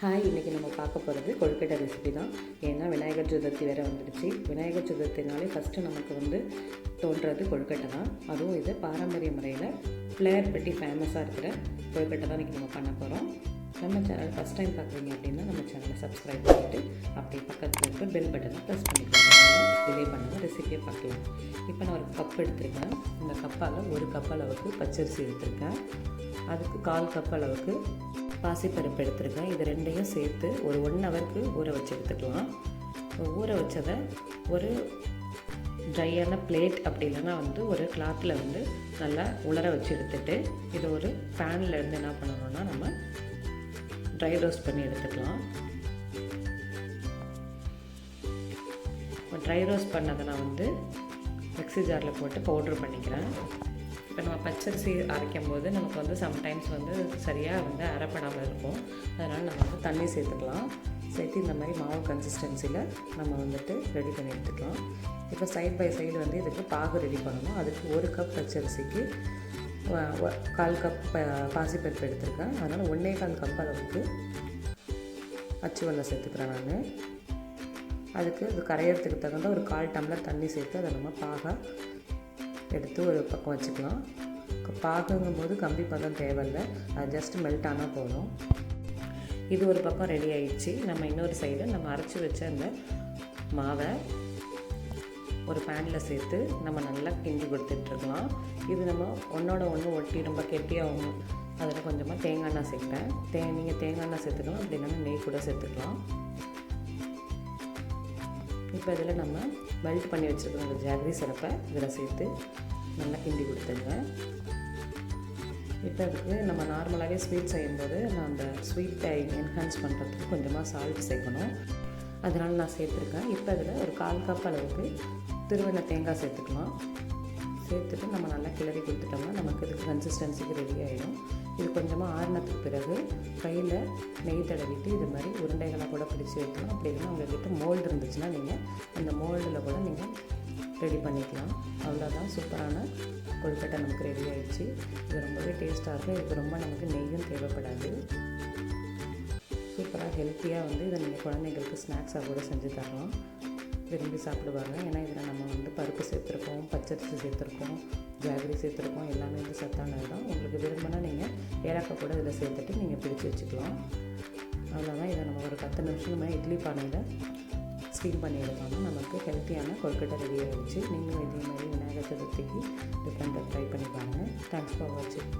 Hi இன்றைக்கி நம்ம பார்க்க போகிறது கொழுக்கட்டை ரெசிபி தான். ஏன்னா விநாயகர் சதுர்த்தி வேறு வந்துடுச்சு. விநாயகர் சதுர்த்தினாலே ஃபஸ்ட்டு நமக்கு வந்து தோன்றது கொழுக்கட்டை தான். அதுவும் இது பாரம்பரிய முறையில் பிளேயர் பெட்டி ஃபேமஸாக இருக்கிற கொழுக்கட்டை தான் இன்றைக்கி நம்ம பண்ண போகிறோம் நம்ம சேனல் ஃபஸ்ட் டைம் பார்க்குறீங்க அப்படின்னா நம்ம சேனலை சப்ஸ்கிரைப் பண்ணிவிட்டு அப்படியே பக்கத்தில் இருக்க பெல் பட்டனை ப்ரெஸ் பண்ணிக்கலாம் டிலே பண்ணாமல் ரெசிபியை பார்க்கலாம். இப்போ நான் ஒரு கப் எடுத்துருக்கேன். இந்த கப்பால் ஒரு கப் அளவுக்கு பச்சரிசி எடுத்திருக்கேன். அதுக்கு கால் கப் அளவுக்கு பாசிப்பருப்பு எடுத்துருக்கேன். இது ரெண்டையும் சேர்த்து ஒரு ஒன் ஹவருக்கு ஊற வச்சு எடுத்துக்கலாம். ஊற வச்சதை ஒரு ட்ரையான பிளேட் அப்படி இல்லைன்னா வந்து ஒரு கிளாத்தில் வந்து நல்லா உலர வச்சு எடுத்துட்டு இதை ஒரு பேனில் இருந்து என்ன பண்ணணும்னா நம்ம ட்ரை ரோஸ்ட் பண்ணி எடுத்துக்கலாம். ட்ரை ரோஸ்ட் பண்ணதை நான் வந்து மிக்ஸி ஜாரில் போட்டு பவுட்ரு பண்ணிக்கிறேன். இப்போ நம்ம பச்சரிசி அரைக்கும் போது நமக்கு வந்து சம்டைம்ஸ் வந்து சரியாக வந்து அரைப்படாமல் இருக்கும். அதனால் நம்ம வந்து தண்ணி சேர்த்துக்கலாம். சேர்த்து இந்த மாதிரி மாவு கன்சிஸ்டன்சியில் நம்ம வந்துட்டு ரெடி பண்ணி எடுத்துக்கலாம். இப்போ சைட் பை சைடு வந்து இதுக்கு பாகு ரெடி பண்ணணும். அதுக்கு ஒரு கப் பச்சரிசிக்கு கால் கப் பாசிப்பருப்பு எடுத்திருக்கேன். அதனால் ஒன்றே கால் கப் அளவுக்கு அச்சு வெல்லம் சேர்த்துக்கிறேன் நான். அதுக்கு இது கரையிறதுக்கு தகுந்த ஒரு கால் டம்ளர் தண்ணி சேர்த்து அதை நம்ம பாகா எடுத்து ஒரு பக்கம் வச்சுக்கலாம். பாகுங்கும் போது கம்பி பதம் தேவையில்லை. அது ஜஸ்ட் மெல்ட் ஆனால் போதும். இது ஒரு பக்கம் ரெடி ஆயிடுச்சு. நம்ம இன்னொரு சைடு நம்ம அரைச்சி வச்ச அந்த மாவை ஒரு பேனில் சேர்த்து நம்ம நல்லா கிண்டி கொடுத்துட்ருக்கலாம் இது நம்ம ஒன்றோட ஒன்று ஒட்டி ரொம்ப கெட்டியாகும் அதில் கொஞ்சமாக தேங்காய் எண்ணெய் சேர்ப்பேன். தே நீங்கள் தேங்காய் எண்ணெய் சேர்த்துக்கலாம். அப்படின்னா நெய் கூட சேர்த்துக்கலாம். இப்போ இதில் நம்ம மெல்ட் பண்ணி வச்சுருக்கிற அந்த ஜாகரி சிறப்பை இதில் சேர்த்து நல்லா கிண்டி கொடுத்துருங்க இப்போ அதுக்கு நம்ம நார்மலாகவே ஸ்வீட் செய்யும்போது நான் அந்த ஸ்வீட்டை என்ஹான்ஸ் பண்ணுறதுக்கு கொஞ்சமாக சால்ட் சேர்க்கணும். அதனால் நான் சேர்த்துருக்கேன். இப்போ அதில் ஒரு கால் கப் அளவுக்கு திருவண்ண தேங்காய் சேர்த்துக்கலாம். சேர்த்துட்டு நம்ம நல்லா கிளறி கொடுத்துட்டோம்னா நமக்கு இதுக்கு கன்சிஸ்டன்சிக்கு ரெடி ஆகிடும் இது கொஞ்சமாக ஆறுனதுக்கு பிறகு கையில் நெய் தடவிட்டு இது மாதிரி உருண்டைகளை கூட பிடிச்சி வைக்கலாம். அப்படி இல்லைன்னா உங்கள்கிட்ட மோல்டு இருந்துச்சுன்னா நீங்கள் அந்த மோல்டில் கூட நீங்கள் ரெடி பண்ணிக்கலாம். அவ்வளோதான் சூப்பரான கொழுக்கட்டை நமக்கு ரெடி ஆகிடுச்சு இது ரொம்பவே டேஸ்ட்டாக இருக்கும். இதுக்கு ரொம்ப நமக்கு நெய்யும் தேவைப்படாது. சூப்பராக ஹெல்த்தியாக வந்து இதை நீங்கள் குழந்தைங்களுக்கு ஸ்நாக்ஸாக கூட செஞ்சு தரலாம். விரும்பி சாப்பிடுவாங்க. ஏன்னா இதில் நம்ம வந்து பருப்பு சேர்த்துருக்கோம் பச்சரிசி சேர்த்துருக்கோம் ஜாகரி சேர்த்துருக்கோம் எல்லாமே வந்து சத்தானது தான் உங்களுக்கு விரும்பினா நீங்கள் ஏலக்காய் கூட இதில் சேர்த்துட்டு நீங்கள் பிடிச்சி வச்சுக்கலாம். அவ்வளோதான் இதை நம்ம ஒரு பத்து நிமிஷமே இட்லி பானையில் ஸ்டீம் பண்ணி எடுக்காமல் நமக்கு ஹெல்த்தியான கொழுக்கட்டை ரெடி ஆகிடுச்சு நீங்களும் இதே மாதிரி விநாயகர் சதுர்த்திக்கு டிஃப்ரெண்ட்டாக ட்ரை பண்ணி பாருங்கள் தேங்க்ஸ் ஃபார் வாட்சிங்